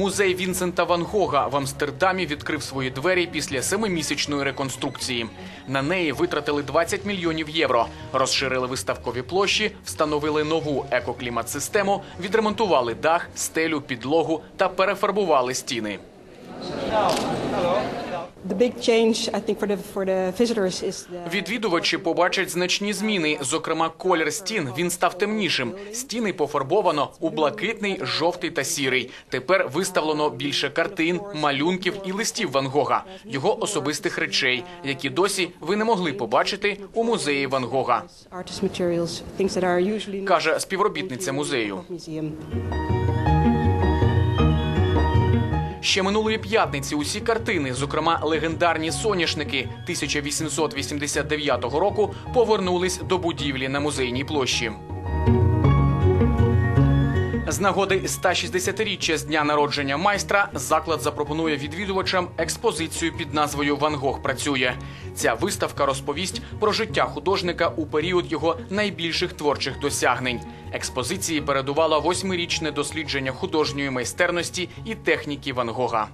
Музей Вінсента Ван Гога в Амстердамі відкрив свої двері після семимісячної реконструкції. На неї витратили 20 мільйонів євро, розширили виставкові площі, встановили нову екоклімат-систему, відремонтували дах, стелю, підлогу та перефарбували стіни. Відвідувачі побачать значні зміни. Зокрема, колір стін він став темнішим. Стіни пофарбовано у блакитний, жовтий та сірий. Тепер виставлено більше картин, малюнків і листів Ван Гога, його особистих речей, які досі ви не могли побачити у музеї Ван Гога. Каже співробітниця музею. Ще минулої п'ятниці усі картини, зокрема легендарні соняшники 1889 року, повернулись до будівлі на музейній площі. З нагоди 160-річчя з дня народження майстра заклад запропонує відвідувачам експозицію під назвою Ван Гог працює. Ця виставка розповість про життя художника у період його найбільших творчих досягнень. Експозиції передувало восьмирічне дослідження художньої майстерності і техніки Ван Гога.